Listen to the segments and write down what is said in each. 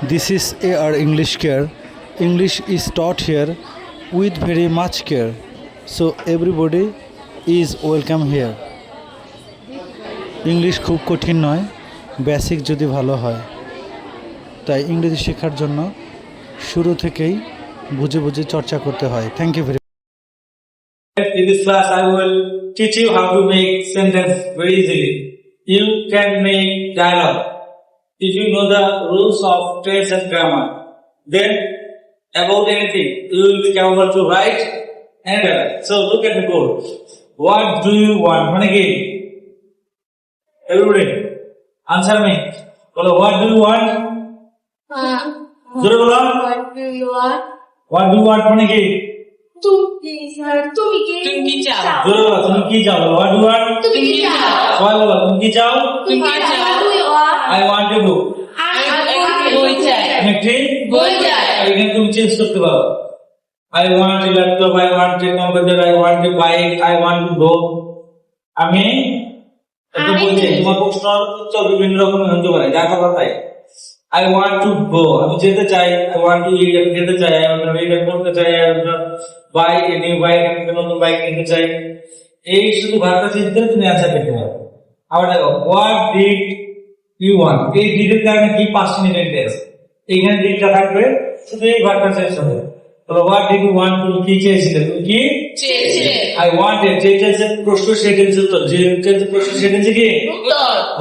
This is AR English Care. English is taught here with very much care. So everybody is welcome here. English খুব কঠিন নয় basic যদি ভালো হয় তাই ইংরেজি শেখার জন্য শুরু থেকেই বুঝে বুঝে চর্চা করতে হয় thank you very In this class, I will teach you how to make sentence very easily. You can make dialogue. If you know the rules of tense and grammar, then about anything, you will be capable to write and write. So look at the board. What do you want? One again. Everybody, answer me. Bolo, what do you want? Uh, Zero bolo. what do you want? What do you want? One again. তুমি sir তুমি কি তুমি কি চাও? Zero bolo. তুমি কি চাও? What do you want? তুমি কি চাও What bolo? তুমি কি চাও? তুমি কি চাও তুমি want I want to go. আমি বই চাই একটি বই চাই এখানে তুমি চেঞ্জ করতে পারো I want a laptop I want a computer I want a bike I want to go আমি এটা বলছি তোমার প্রশ্ন বিভিন্ন রকমের হতে পারে যা কথা তাই। আই ওয়ান্ট টু গো আমি যেতে চাই আই ওয়ান্ট টু ইট আমি যেতে চাই আই ওয়ান্ট টু করতে চাই I want a new bike আমি নতুন বাইক কিনতে চাই। এই শুধু ভারতের চিন্তা তুমি আনসার পেতে পারো আবার দেখো হোয়াট ডিড ইউ এই ডিডের কারণে কি পাঁচ মিনিট আছে এইখানে ডিডটা থাকবে শুধু এই ভারটা শেষ হবে। তাহলে হোয়াট ডিড ইউ ওয়ান্ট তুমি কি চেয়েছিলে তুমি? কি? চেয়েছিলে। আই ওয়ান্টেড যে চেয়েছে প্রশ্ন সেটেন্স তো যে চেয়েছে প্রশ্ন সেটেন্স কি?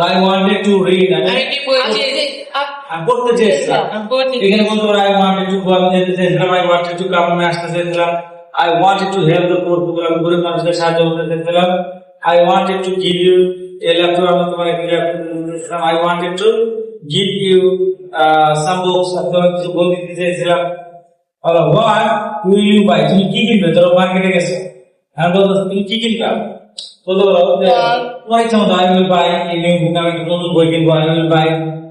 আই ওয়ান্টেড টু রিড আমি আমি একটি বই চেয়েছি আমি পড়তে চেয়েছিলাম। এখানে বলতে পারো আই ওয়ান্টেড টু আমি যেতে চেয়েছিলাম আই ওয়ান্টেড টু কাম আমি আসতে চেয়েছিলাম I wanted to help the আমি গরিব মানুষদের সাহায্য করতে চেয়েছিলাম I wanted to give you চেয়েছিলাম I wanted to give you some books কিছু বই দিতে বলো হোয়াট উইল ইউ বাই তুমি কি কিনবে? ধরো মার্কেটে গেছো। আমি বলতো তুমি কি কিনবা? বলতে পারো তোমার ইচ্ছা মতো I will buy a new book আমি একটা নতুন বই কিনবো I will buy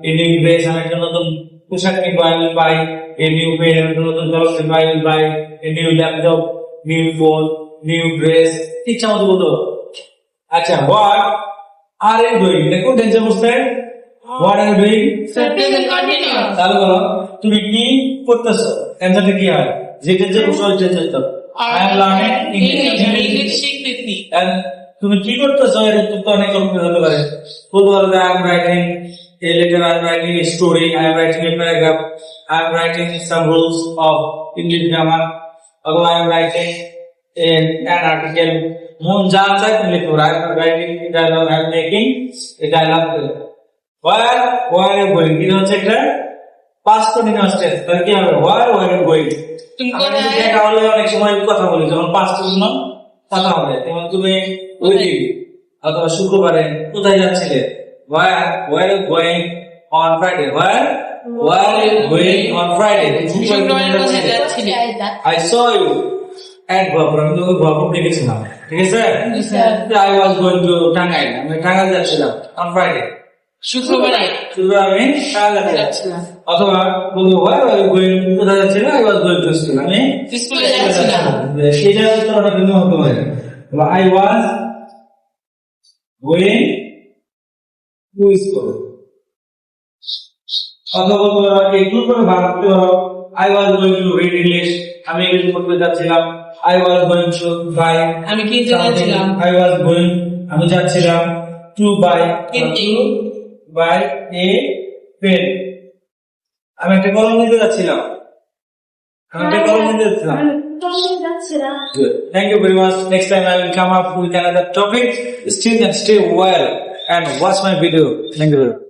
a new dress আমি একটা নতুন পোশাক কিনবো I will buy a new pen আমি একটা নতুন জল কিনবো I will buy a new laptop new phone new dress ইচ্ছা মতো বলতে পারো। আচ্ছা হোয়াট আর ইউ ডুইং দেখো টেন্সে বসতে what are you doing present continuous তাহলে বলো তুমি কি করতেছো অ্যান্সারটা কি হয় যেটা যে প্রশ্ন হচ্ছে সেটা I am learning English English English শিখতেছি And তুমি কি করতেছো এর উত্তর তো অনেক রকমের হতে পারে বলতে পারো I am writing a letter, I am writing a story, I am writing a paragraph, I am writing some rules of English grammar, or I am writing an, an article. মন যা চাই তুমি am writing a dialogue, I am making a dialogue. Where, where are এটা হচ্ছে একটা past continuous tense. তাহলে কি হবে? Where, where are you তুমি হলে অনেক সময় কথা বলি যখন পাঁচ জন্য কথা হবে। যেমন তুমি দিন অথবা শুক্রবারে কোথায় যাচ্ছিলে? Were were going on Friday were were going on Friday শুক্রবার কোথায় যাচ্ছিলে? আই স ইউ এট গহপুর আমি তোকে গহপুর দেখেছিলাম ঠিক আছে? I was going to Tangail. আমি টাঙ্গাইল যাচ্ছিলাম অন ফ্রাইডে শুক্রবারে শুধু আমি টাঙ্গাইল যাচ্ছিলাম। অথবা বলব ওয়ার গোয়িং কোথায় I was going to school. আমি স্কুলে যাচ্ছিলাম। সেটা উত্তরটা ভিন্ন হতে পারে I was going to school. অথবা তোমরা একটু করে ভাবতে পারো I was going to read English. আমি ইংলিশ পড়তে যাচ্ছিলাম। I was going to buy আমি কিনতে যাচ্ছিলাম আই ওয়াজ গোয়িং আমি যাচ্ছিলাম টু বাই কিনতে। বাই এ পেন আমি একটা কলম নিতে যাচ্ছিলাম আমি একটা কলম নিতে যাচ্ছিলাম Good. Thank you very much. Next time I will come up with another topic. Still and stay well and watch my video. Thank you very much.